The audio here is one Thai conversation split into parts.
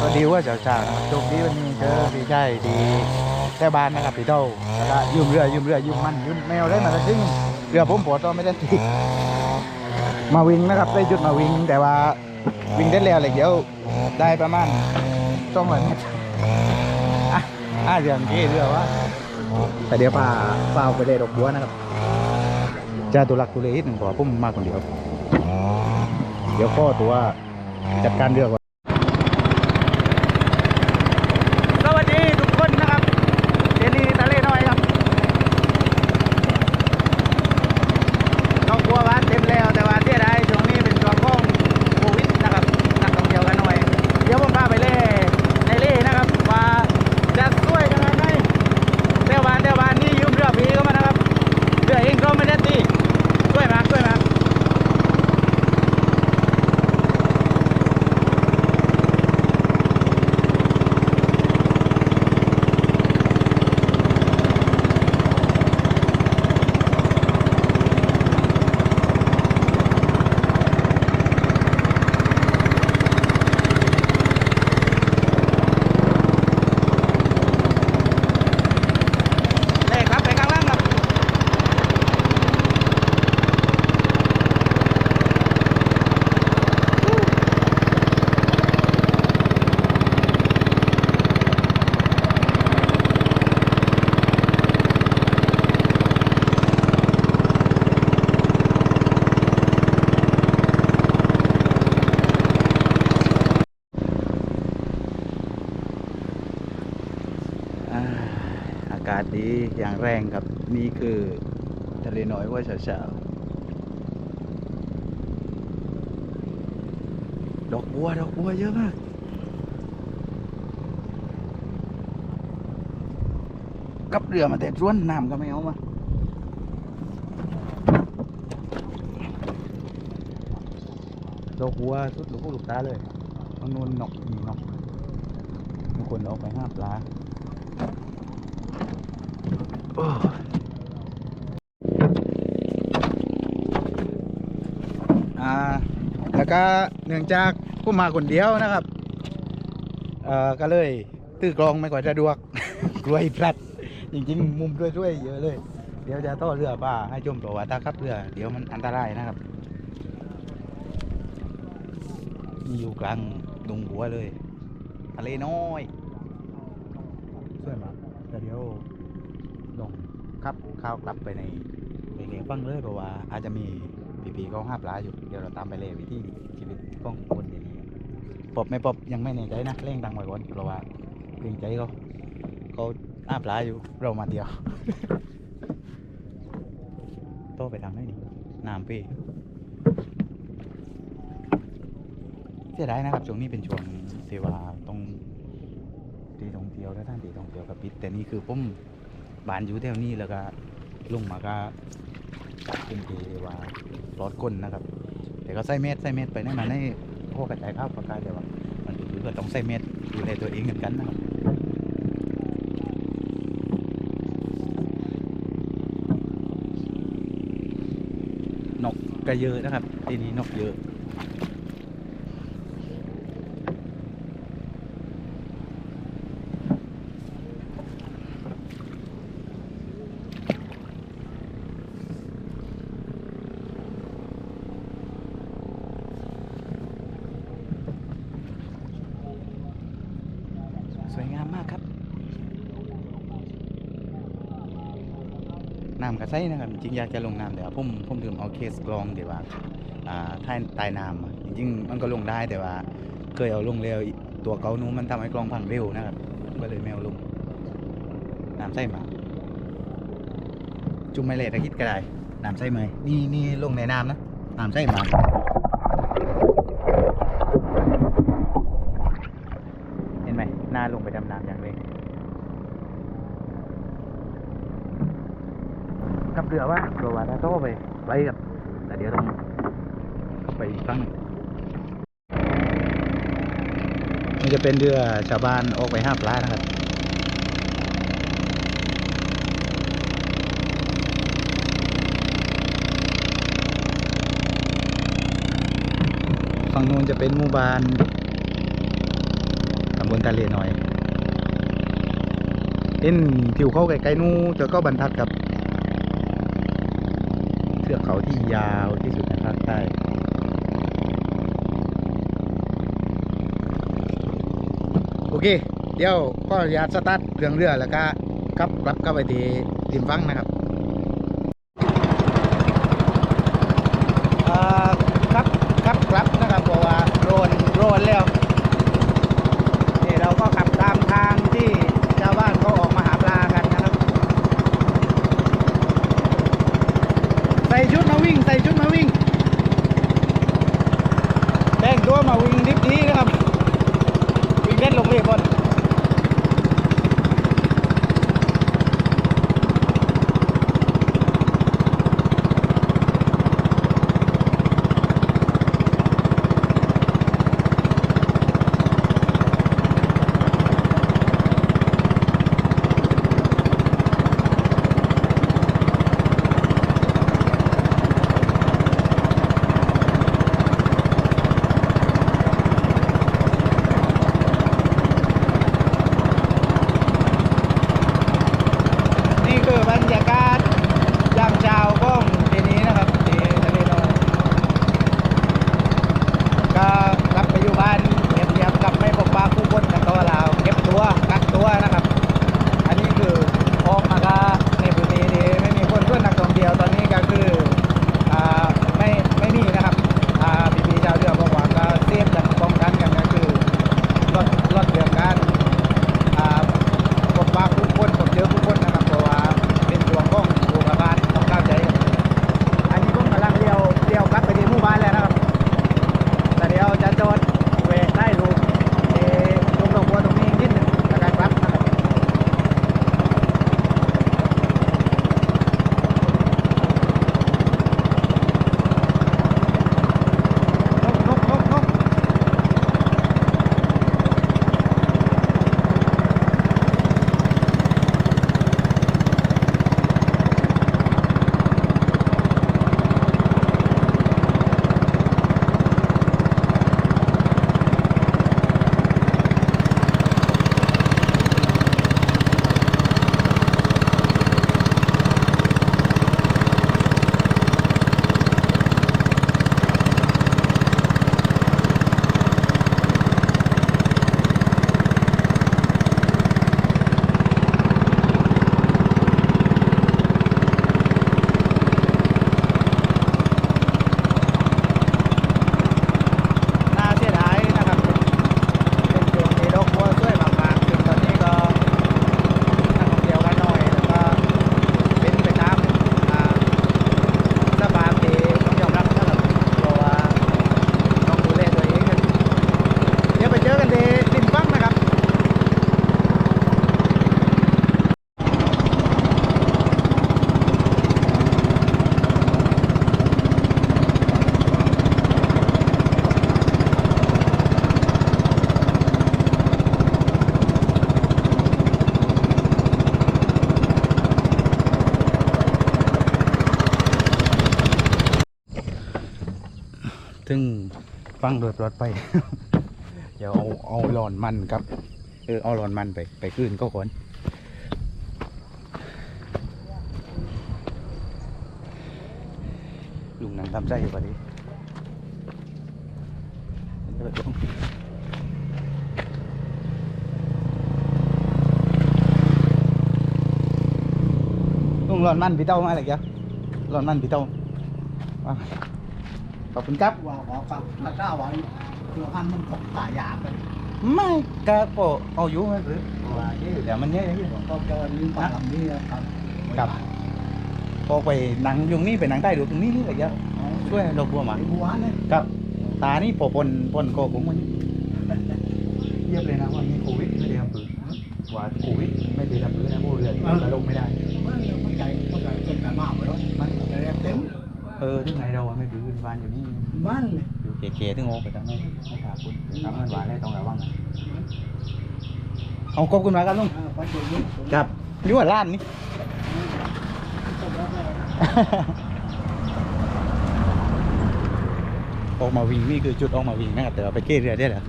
ก็ดีว่าเจ้าจ้านะครับโชคดีวันนี้เจอพี่ชายดีแท้บ้านนะครับพี่เต้าแล้วก็ยืมเรือยืมเรือยืมมันยืมแมวได้มาสักทีหนึ่งเรือผมปวดตัวไม่ได้ตีมาวิ่งนะครับได้จุดมาวิ่งแต่ว่าวิ่งได้แล้วเลยเดี๋ยวได้ประมาณสองร้อยเมตรอะอะเรื่องที่เรือว่าแต่เดี๋ยวพาพาเอาไปได้ดอกบัวนะครับจะตุลักตุเลนิดหนึ่งเพราะว่าผมมาคนเดียว เดี๋ยวข้อตัวจัดการเรือก่อน สวัสดีทุกคนนะครับเจนี่ทะเลน้อยครับต้องกลัวบ้านเต็มแล้วแต่ว่าเที่ยได้ช่วงนี้เป็นช่วงของโควิดนะครับนักท่องเที่ยวกันหน่อย เดี๋ยวผมพาไปเล่ในเล่นะครับว่าจะช่วยกันยังไงเที่ยวบ้านเที่ยวบ้านนี่ยืมเรือผีเข้ามานะครับเรือเองก็ไม่ได้ตีช่วยมาช่วยมา เลขครับไปข้างล่างครับอ่าอาศดีอย่างแรงครับ นี่คือทะเลน้อยว่าเช้าๆดอกบัวดอกบัวเยอะมากกับเรือมาแต่ร้วนน้ำก็ไม่เอามาดอกบัวสุดลูกหูลูกตาเลยตรงนู้นกมีนกมีคนออกไปห้าปลา อ่าแล้วก็เนื่องจากผมมาคนเดียวนะครับเอ่อก็เลยตื้อกลองไม่ค่อยสะดวก กลัวไอ้พลัด จริงๆ มุมช่วยๆเยอะเลย เดี๋ยวจะต่อเรือป่าให้ชมตัวว่าถ้าขับเรือ เดี๋ยวมันอันตรายนะครับนี่อยู่กลางดงหัวเลยทะเลน้อยสวยมากแต่เดี๋ยว ลงครับข้าวกลับไปในไปเลี้ยงฟังเลยเพราะว่าอาจจะมีปีๆเขาห้าปลาอยู่เดี๋ยวเราตามไปเลยวิธีชีวิตของคนเดี๋ยวนี้ปบไม่ปบยังไม่แน่ใจนะเร่งดังไว้ก่อนเพราะว่าเกรงใจเขาเขาห้าปลาอยู่เรามาเดียวโตไปทางไหนนี่น้ำพี่เสียดายนะครับช่วงนี้เป็นช่วงเทวาต้องตีท่องเที่ยวและท่านตีท่องเที่ยวกับปิดแต่นี่คือผม บ้านอยู่แถวนี้แล้วก็ลุงมาก็เป็นทีว่าปลอดคนนะครับ แต่ก็ใส่เม็ดใส่เม็ดไปนั่นมาในพวกกระจายข้าวประกายแต่ว่า มันถือก็ต้องใส่เม็ดดูแลตัวเองเหมือนกันนะครับนกก็เยอะนะครับ ที่นี้นกเยอะ สวยงามมากครับ น้ำกระใสนะครับจริงอยากจะลงน้ำแต่ว่าผมผมดื่มเอาเคสกรองแต่ว่าอ่าใต้ใต้น้ำจริงมันก็ลงได้แต่ว่า เคยเอาลงเร็วตัวเกานู้มันทำให้กรองพังเร็วนะครับก็เลยไม่เอาลงน้ำใสมา จุ่มไม่เละตะคิดก็ได้น้ำใสไหมนี่นี่ลงในน้ำนะน้ำใสมาก เห็นไหมหน้าลงไปดำน้ำอย่างเลย กับเรือว่าเรือว่าถ้าโตไปไปกับแต่เดี๋ยวต้องเข้าไปอีกครั้งหนึ่งนี่จะเป็นเรือชาวบ้านออกไปห้าปลานะครับฝั่งนู้นจะเป็นหมู่บ้านตำบลทะเลน้อยเห็นทิวเข้าไกล้ๆนู้นจอก็บรรทัดครับ เทือกเขาที่ยาวที่สุดในภาคใต้โอเค เดี๋ยวก็อญาตสตาร์ทเครื่องเรือแล้วก็กลับกลับเข้าไปที่ริมฟังนะครับ ถึงฟังโดยปลอดภัยเดี๋ยวเอาเอาหลอนมันครับเออเอาหลอนมันไปไปคืนก็ก่อนลุงนังทำใจอยู่พอดีเดี๋ยวไปลงลุงหลอนมันพี่เต้ามาอะไรกี่ยวหลอนมันพี่เต้าว่า ขอบคุณครับ ว่าขอกับพระเจ้าว่าเรื่องอันมันตกตายากเลยไม่กะโปเอาอยู่ไหมหรือว่าเอ๊ะเดี๋ยวมันเนี้ยอย่างนี้ก็เจอลิ้นปลาลำนี้ครับ ครับพอไปหนังยุงนี่ไปหนังใต้ดูตรงนี้นี่อะไรเงี้ยช่วยเราบัวมาบัวเนี่ยครับ ตานี่พอปนปนโกผมมันเยียบเลยนะว่ามีโควิดไม่ได้ทำปืนว่าโควิดไม่ได้ทำปืนนะพวกเรือที่มันลงไม่ได้ มันมันใจมันใจเป็นกันมากเลยมันใจเต็ม เออที่ไหนเราอะไม่ปืนบ้านอยู่นี่บ้านเลยอยู่เก๋ๆที่งอไปทางนั้นไม่ขาดคุณทำเงินหวานได้ต้องระวังนะเอาขอบคุณมากครับลุงปัจจุบันครับอยู่ว่าร้านนี้ออกมาวิ่งนี่คือจุดออกมาวิ่งนะครับแต่ว่าไปเก้เรือได้เหรอ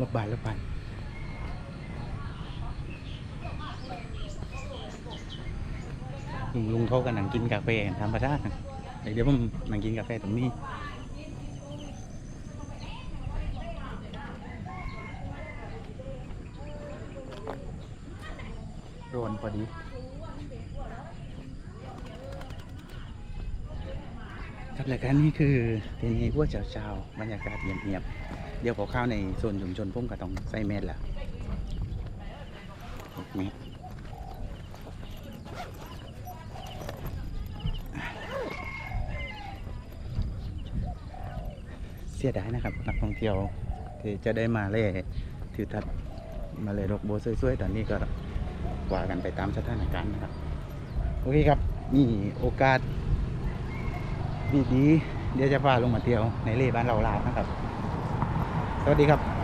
รถบานรถบานลุงลุงเขากันนั่งกินกาแฟธรรมชาตินเดี๋ยวผมนั่งกินกาแฟตรงนี้โดนพอดีครับรายการนี้คือเป็นไงพวกเช้าๆบรรยากาศเงียบๆ เดี๋ยวขอเข้าวในโซนชุมชนพุ่มก็ต้องใส่เมตรละหกเมตรเสียดายนะครับนักท่องเที่ยวที่จะได้มาเล่ทิวทัศน์มาเลยดอกบัวสวยๆตอนนี้ก็ว่ากันไปตามสถานการณ์นะครับ โอเคครับมีโอกาสดีๆเดี๋ยวจะพาลงมาเที่ยวในเล่บ้านเราลาวนะครับ วัสดีครับ